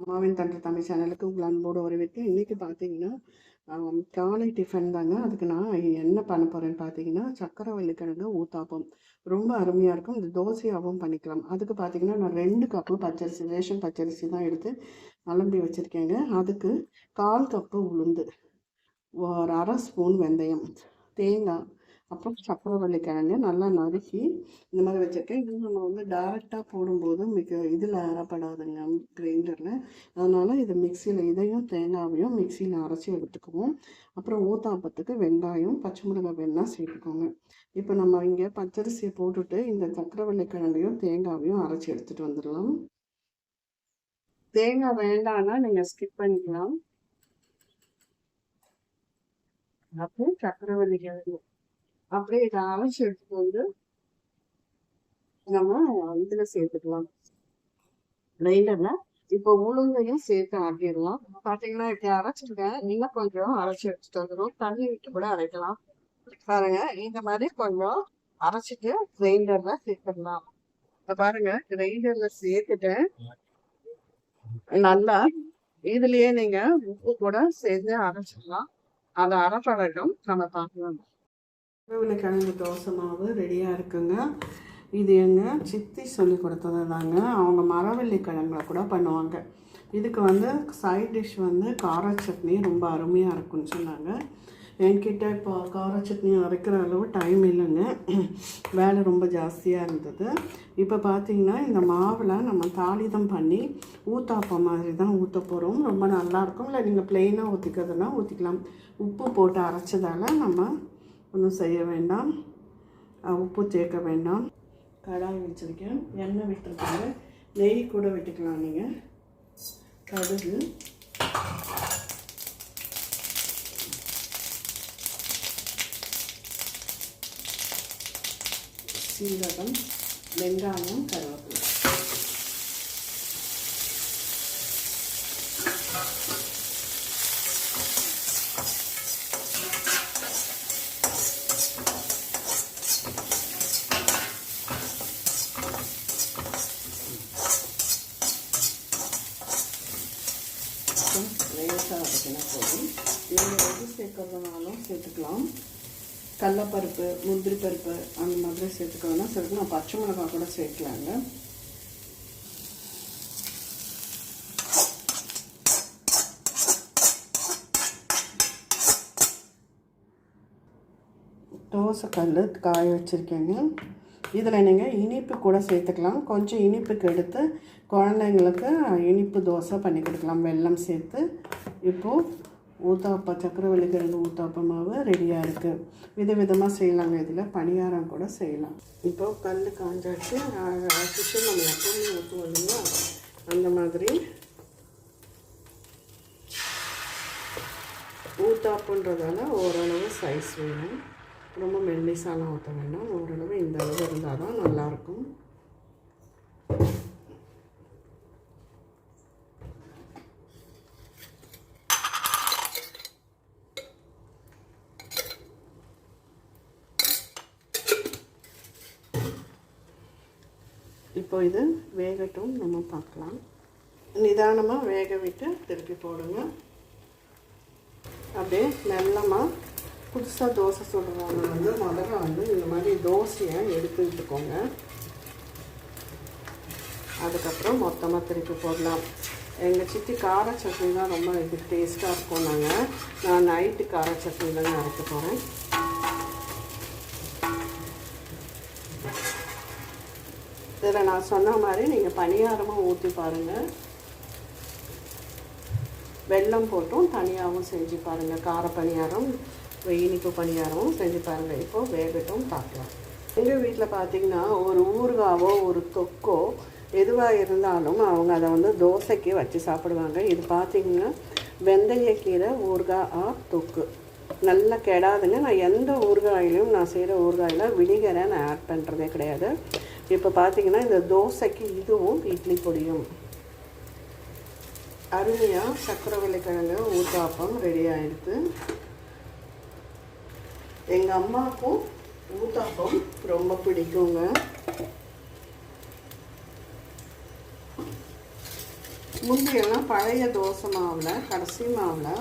அம்மாவின் தன்று தமிழ் சேனலுக்கு உங்கள் அன்போடு வரவேற்று இன்றைக்கி பார்த்தீங்கன்னா காலை டிஃபன் தாங்க. அதுக்கு நான் என்ன பண்ண போகிறேன்னு பார்த்தீங்கன்னா சக்கரை வள்ளிக்கிழங்கு ஊத்தாப்பம். ரொம்ப அருமையாக இருக்கும். இந்த தோசையாகவும் பண்ணிக்கலாம். அதுக்கு பார்த்தீங்கன்னா நான் ரெண்டு கப்பு பச்சரிசி ரேஷன் பச்சரிசி தான் எடுத்து அலம்பி வச்சுருக்கேங்க. அதுக்கு கால் கப்பு உளுந்து ஒரு அரை ஸ்பூன் வெந்தயம் தேங்காய் அப்புறம் சக்கரவள்ளி கிழங்கு நல்லா நறுக்கி இந்த மாதிரி வச்சுருக்கேன். இது நம்ம வந்து டேரெக்டாக போடும்போது மிக இதில் அறப்படாதுங்க கிரைண்டரில் அதனால் இதை மிக்சியில் இதையும் தேங்காவையும் மிக்சியில் அரைச்சி எடுத்துக்குவோம். அப்புறம் ஊத்தாப்பத்துக்கு வெங்காயம் பச்சை மிளகாய் வேணா சேர்த்துக்கோங்க. இப்போ நம்ம இங்கே பச்சரிசியை போட்டுட்டு இந்த சக்கரவள்ளி கிழங்கையும் தேங்காவையும் அரைச்சி எடுத்துகிட்டு வந்துடலாம். தேங்காய் வேண்டாம்னா நீங்கள் ஸ்கிப் பண்ணிக்கலாம். அப்புறம் சக்கரவள்ளி கிழங்கு அப்படியே இதை அரைச்சி எடுத்துட்டு வந்து நம்ம இதில் சேர்த்துக்கலாம். கிரைண்டரில் இப்போ உளுந்தையும் சேர்த்து ஆட்டிடலாம். பார்த்தீங்கன்னா இப்படி அரைச்சிருக்கேன் இன்னும் கொஞ்சம் அரைச்சி எடுத்துட்டு வந்துடும் தண்ணி விட்டு கூட அரைக்கலாம். பாருங்க இந்த மாதிரி கொஞ்சம் அரைச்சிட்டு கிரைண்டர்ல சேர்த்துடலாம். இப்போ பாருங்க கிரைண்டர்ல சேர்த்துட்டேன் நல்லா இதுலயே நீங்க உப்பு கூட சேர்த்து அரைச்சிடலாம். அதை அரைப்படட்டும் நம்ம பார்க்கலாம். கிழங்கு தோசை மாவு ரெடியாக இருக்குங்க. இது எங்கள் சித்தி சொல்லி கொடுத்தது தாங்க. அவங்க மரவள்ளி கிழங்குல கூட பண்ணுவாங்க. இதுக்கு வந்து சைட் டிஷ் வந்து கார சட்னி ரொம்ப அருமையாக இருக்குன்னு சொன்னாங்க. என்கிட்ட இப்போ கார சட்னி அரைக்கிற அளவு டைம் இல்லைங்க. வேலை ரொம்ப ஜாஸ்தியாக இருந்தது. இப்போ பார்த்தீங்கன்னா இந்த மாவில் நம்ம தாளிதம் பண்ணி ஊத்தாப்பம் மாதிரி தான் ஊற்ற போகிறோம் ரொம்ப நல்லாயிருக்கும் இல்லை நீங்கள் ப்ளெயினாக ஊற்றிக்கிறதுனா ஊற்றிக்கலாம் உப்பு போட்டு அரைச்சதால் நம்ம ஒன்றும் செய்ய வேண்டாம். உப்பு சேர்க்க வேண்டாம். கடாய் வச்சுருக்கேன். எண்ணெய் விட்டுருக்காங்க நெய் கூட விட்டுக்கலாம் நீங்கள் கடுகு. சீரகம் வெங்காயம் கருவேப்பிலை. கொஞ்சம் லேசாக வதக்கினா போதும். நீங்கள் எது சேர்க்கறதுனாலும் சேர்த்துக்கலாம். கடலப்பருப்பு முந்திரி பருப்பு அந்த மாதிரி சேர்த்துக்கணும்னா சரி நான் பச்சை மிளகாய் கூட சேர்க்கலாங்க. தோசைக்கல் காய வச்சுருக்கேங்க. இதில் நீங்கள் இனிப்பு கூட சேர்த்துக்கலாம். கொஞ்சம் இனிப்புக்கு எடுத்து குழந்தைங்களுக்கு இனிப்பு தோசை பண்ணி கொடுக்கலாம். வெல்லம் சேர்த்து. இப்போது ஊத்தாப்பா சக்கரவள்ளி கிழங்கு ஊத்தாப்ப மாவு ரெடியாக இருக்குது வித விதமாக செய்யலாங்க. இதில் பணியாரம் கூட செய்யலாம். இப்போது கல் காஞ்சாச்சு. சிஷு நம்ம எப்பவுமே ஊற்றுவோம் இல்லைங்களா அந்த மாதிரி ஊத்தாப்புன்றதால ஓரளவு சைஸ் வேணும். ரொம்ப மெல்லிசாலாம் ஊற்ற வேண்டாம். ஓரளவு இந்த அளவு இருந்தால் தான் நல்லாயிருக்கும். இப்போ இது வேகட்டும் நம்ம பார்க்கலாம். நிதானமாக வேக விட்டு திருப்பி போடுங்க. அப்படியே மெல்லமாக புதுசாக தோசை சுடுறவங்க வந்து முதல்ல வந்து இந்த மாதிரி தோசையை எடுத்து விட்டுக்கோங்க அதுக்கப்புறம் மொத்தமாக திருப்பி போடலாம். எங்கள் சித்தி கார சட்னி தான் ரொம்ப இது டேஸ்ட்டாக இருக்கும் நாங்கள் நான் நைட்டு கார சட்னி தான் அரைக்க போகிறேன் இதில் நான் சொன்ன மாதிரி நீங்கள் பணியாரமாக ஊற்றி பாருங்கள் வெல்லம் போட்டும் தனியாகவும் செஞ்சு பாருங்கள் கார பணியாரம் இனிப்பு பணியாரமும் செஞ்சு பாருங்கள் இப்போ வேகட்டும் பார்க்கலாம். எங்கள் வீட்டில் பார்த்தீங்கன்னா ஒரு ஊறுகாவோ ஒரு தொக்கோ எதுவாக இருந்தாலும் அவங்க அதை வந்து தோசைக்கு வச்சு சாப்பிடுவாங்க. இது பார்த்தீங்கன்னா வெந்தயக்கீரை ஊறுகாய் ஆ தொக்கு. நல்லா கெடாதுங்க. நான் எந்த ஊறுகாயிலையும் நான் செய்கிற ஊறுகாயில் வினிகரை நான் ஆட் பண்ணுறதே கிடையாது. இப்போ பார்த்தீங்கன்னா இந்த தோசைக்கு இதுவும் இட்லி பொடியும். அருமையாக சக்கரவள்ளி கிழங்கு ஊத்தாப்பம் ரெடி ஆகிடுது எங்கள் அம்மாவுக்கும் ஊத்தாப்பம் ரொம்ப பிடிக்குங்க. முந்தையெல்லாம் பழைய தோசை மாவில் கடைசி மாவில்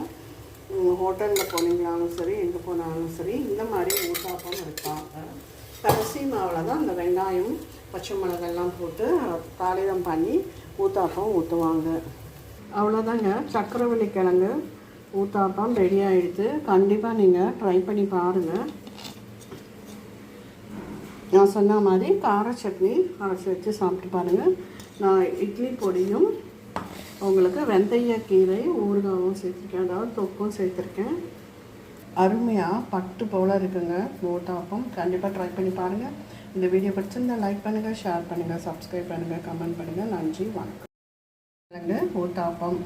ஹோட்டலில் போனீங்களாலும் சரி எங்கே போனாலும் சரி இந்த மாதிரி ஊத்தாப்பம் இருப்பாங்க கடைசி மாவில் தான் அந்த வெங்காயம் பச்சை மிளகெல்லாம் போட்டு தாளிதம் பண்ணி ஊத்தாப்பம் ஊற்றுவாங்க அவ்வளோதாங்க சக்கரவள்ளி கிழங்கு ஊத்தாப்பம் ரெடி ஆகிடுது கண்டிப்பாக நீங்கள் ட்ரை பண்ணி பாருங்கள் நான் சொன்ன மாதிரி கார சட்னி அரைச்சி வச்சு சாப்பிட்டு பாருங்கள் நான் இட்லி பொடியும் உங்களுக்கு வெந்தய கீரை ஊறுகாவும் சேர்த்துருக்கேன். அதாவது தொக்கும் சேர்த்துருக்கேன். அருமையாக பட்டு போல் இருக்குங்க ஊத்தாப்பம். கண்டிப்பாக ட்ரை பண்ணி பாருங்கள் இந்த வீடியோ பிடிச்சிருந்தால் லைக் பண்ணுங்கள் ஷேர் பண்ணுங்கள் சப்ஸ்கிரைப் பண்ணுங்கள் கமெண்ட் பண்ணுங்கள் நன்றி வணக்கம். ஊத்தாப்பம்.